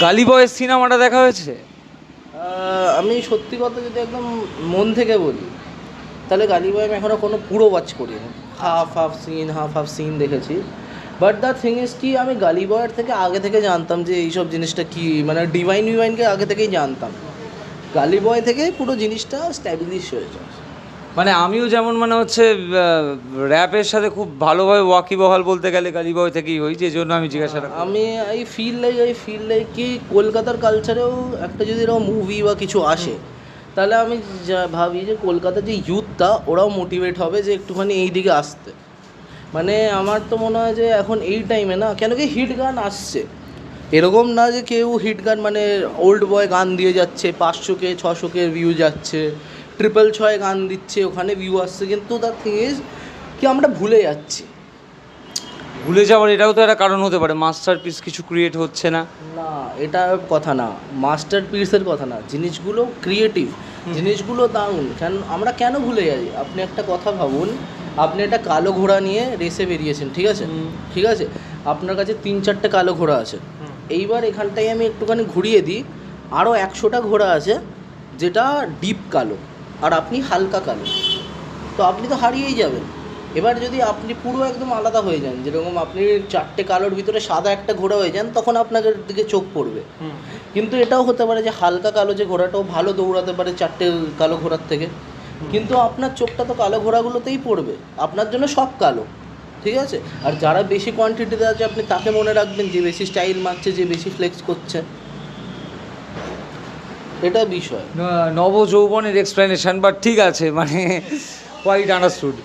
গালি বয়ের সিনেমাটা দেখা হয়েছে? আমি সত্যি কথা যদি একদম মন থেকে বলি, তাহলে গালিবাই আমি এখনও কোনো পুরো ওয়াচ করিনি। Half half scene half half scene দেখেছি। বাট দ্য থিং ইজ কি, আমি গালি বয়ের থেকে আগে থেকে জানতাম যে এইসব জিনিসটা কি মানে ডিভাইন ডিভাইনকে আগে থেকেই জানতাম। গালি বয় থেকে পুরো জিনিসটা স্ট্যাবলিশ হয়েছে। মানে আমিও যেমন মানে হচ্ছে র্যাপের সাথে খুব ভালোভাবে ওয়াকিবহাল বলতে গেলে গালি থেকেই হই, যে জন্য আমি জিজ্ঞাসা। আমি I feel like I feel like কি কলকাতার কালচারেও একটা যদি এরকম মুভি বা কিছু আসে, তাহলে আমি ভাবি যে কলকাতার যে ইউথটা ওরাও মোটিভেট হবে যে একটুখানি এই দিকে আসতে মানে আমার তো মনে হয় যে এখন এই টাইমে না, কেন কি হিট গান আসছে এরকম না যে কেউ হিট গান মানে ওল্ড বয় গান দিয়ে যাচ্ছে, পাঁচশোকে, ছশোকে ভিউ যাচ্ছে ট্রিপল ছয় গান দিচ্ছে ওখানে ভিউ আসছে কিন্তু তার থিং ইজ কি আমরা ভুলে যাচ্ছি। ভুলে যাওয়ার এটাও তো একটা কারণ হতে পারে মাস্টার পিস কিছু ক্রিয়েট হচ্ছে না। না এটা কথা না মাস্টার পিসের কথা না জিনিসগুলো ক্রিয়েটিভ জিনিসগুলো দারুণ। কেন আমরা কেন ভুলে যাই? আপনি একটা কথা ভাবুন আপনি একটা কালো ঘোড়া নিয়ে রেসে বেরিয়েছেন ঠিক আছে? ঠিক আছে? আপনার কাছে তিন চারটে কালো ঘোড়া আছে। এইবার এখানটায় আমি একটুখানি ঘুরিয়ে দিই আরও একশোটা ঘোড়া আছে যেটা ডিপ কালো। আর আপনি হালকা কালো। তো আপনি তো হারিয়েই যাবেন। এবার যদি আপনি পুরো একদম আলাদা হয়ে যান যেরকম আপনি চারটে কালোর ভিতরে সাদা একটা ঘোড়া হয়ে যান তখন আপনাকে দিকে চোখ পড়বে। কিন্তু এটাও হতে পারে যে হালকা কালো যে ঘোড়াটাও ভালো দৌড়াতে পারে চারটে কালো ঘোড়ার থেকে। কিন্তু আপনার চোখটা তো কালো ঘোড়াগুলোতেই পড়বে। আপনার জন্য সব কালো ঠিক আছে? আর যারা বেশি কোয়ান্টিটিতে আছে আপনি তাকে মনে রাখবেন যে বেশি স্টাইল মারছে যে বেশি ফ্লেক্স করছে। এটা বিষয়। নব যৌবনের এক্সপ্লেনেশন বাট ঠিক আছে মানে কোয়াইট আন্ডারস্টুড